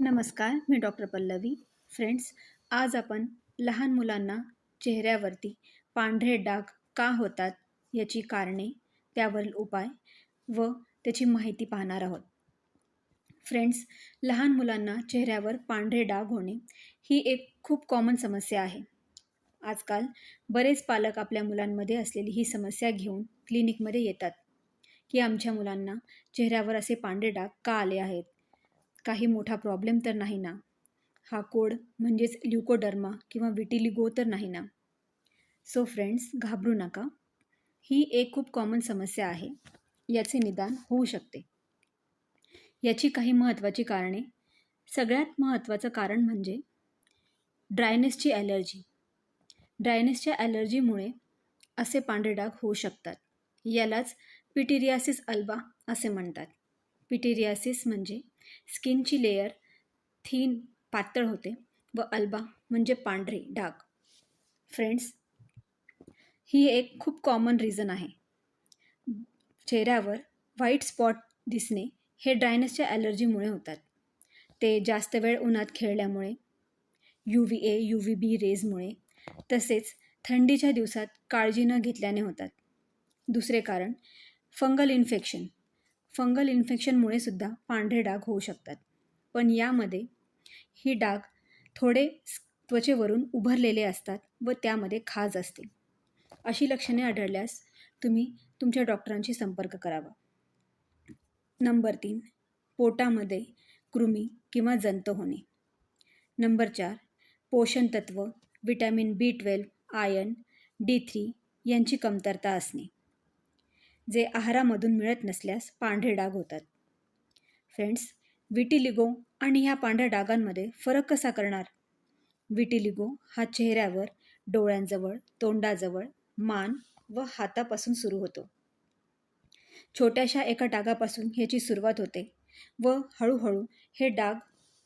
नमस्कार मी doctor Pallavi. Friends आज आपण लहान मुलांना चेहऱ्यावरती पांढरे डाग का होतात याची कारणे त्यावरील उपाय व त्याची माहिती पाहणार आहोत. फ्रेंड्स लहान मुलांना चेहऱ्यावर पांढरे डाग होणे ही एक खूप कॉमन समस्या आहे. आजकाल बरेच पालक आपल्या मुलांमध्ये असलेली ही समस्या घेऊन क्लिनिकमध्ये येतात. की आमच्या मुलांना चेहऱ्यावर असे पांढरे डाग का आले आहेत? काही मोठा प्रॉब्लेम तर नाही ना. हा कोड म्हणजेच ल्युकोडर्मा किंवा विटिलिगो तर नाही ना. सो फ्रेंड्स घाबरू नका. ही एक खूप कॉमन समस्या आहे. याचे निदान होऊ शकते. याची काही महत्त्वाची कारणे. सगळ्यात महत्त्वाचं कारण म्हणजे ड्रायनेसची ॲलर्जी ड्रायनेसच्या ॲलर्जीमुळे असे पांढरे डाग होऊ शकतात. यालाच पिटिरियासिस अल्बा असे म्हणतात. पिटेरियासिस म्हणजे स्किनची लेयर थीन पातळ होते व अल्बा म्हणजे पांढरे डाग. फ्रेंड्स ही एक खूप कॉमन रिझन आहे. चेहऱ्यावर व्हाईट स्पॉट दिसणे हे ड्रायनेसच्या ॲलर्जीमुळे होतात. ते जास्त वेळ उन्हात खेळल्यामुळे U V A U V B रेजमुळे तसेच थंडीच्या दिवसात काळजी न घेतल्याने होतात. दुसरे कारण फंगल इन्फेक्शन. फंगल इन्फेक्शनमुळे सुद्धा पांढरे डाग होऊ शकतात. पण यामध्ये ही डाग थोडे त्वचेवरून उभरलेले असतात व त्यामध्ये खाज असते. अशी लक्षणे आढळल्यास तुम्ही तुमच्या डॉक्टरांशी संपर्क करावा. नंबर तीन पोटामध्ये कृमी किंवा जंत होणे. नंबर चार पोषण तत्व vitamin B twelve iron D three यांची कमतरता असणे. जे आहारामधून मिळत नसल्यास पांढरे डाग होतात. फ्रेंड्स विटिलिगो आणि ह्या पांढऱ्या डागांमध्ये फरक कसा करणार? विटिलिगो हा चेहऱ्यावर डोळ्यांजवळ तोंडाजवळ मान व हातापासून सुरू होतो. छोट्याशा एका डागापासून ह्याची सुरुवात होते व हळूहळू हे डाग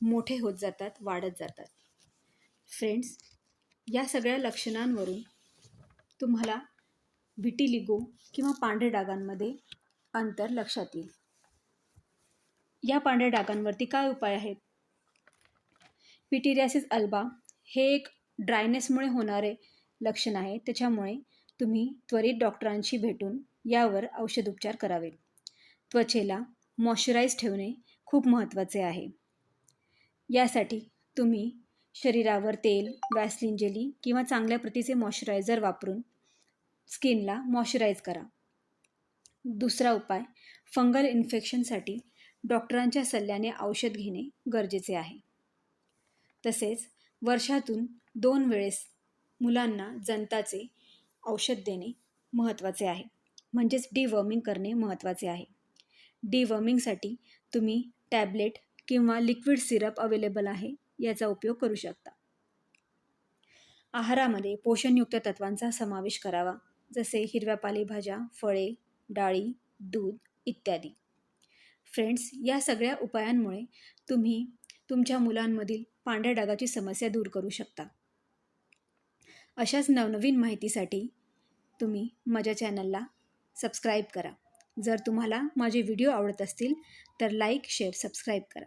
मोठे होत जातात वाढत जातात. फ्रेंड्स या सगळ्या लक्षणांवरून तुम्हाला विटिलिगो किंवा पांढऱ्या डागांमध्ये अंतर लक्षात येईल. या पांढऱ्या डागांवरती काय उपाय आहेत? पिटिरियासिस अल्बा हे एक ड्रायनेसमुळे होणारे लक्षण आहे. त्याच्यामुळे तुम्ही त्वरित डॉक्टरांशी भेटून यावर औषधोपचार करावे त्वचेला मॉइश्चराईज ठेवणे खूप महत्त्वाचे आहे. यासाठी तुम्ही शरीरावर तेल वॅसलिन जेली किंवा चांगल्या प्रतीचे मॉइश्चरायझर वापरून स्किनला मॉइश्चराईज करा. दुसरा उपाय फंगल इन्फेक्शनसाठी डॉक्टरांच्या सल्ल्याने औषध घेणे गरजेचे आहे. तसेच वर्षातून दोन वेळेस मुलांना जंताचे औषध देणे महत्त्वाचे आहे. म्हणजेच डिवर्मिंग करणे महत्त्वाचे आहे. डिवर्मिंगसाठी तुम्ही टॅबलेट किंवा लिक्विड सिरप अवेलेबल आहे याचा उपयोग करू शकता. आहारामध्ये पोषणयुक्त तत्वांचा समावेश करावा. जसे हिरव्या पालेभाज्या फळे डाळी दूध इत्यादी. फ्रेंड्स या सगळ्या उपायांमुळे तुम्ही तुमच्या मुलांमधील पांढऱ्या डागाची समस्या दूर करू शकता. अशाच नवनवीन माहितीसाठी तुम्ही माझ्या चॅनलला सबस्क्राईब करा. जर तुम्हाला माझे व्हिडिओ आवडत असतील तर लाईक शेअर सबस्क्राईब करा.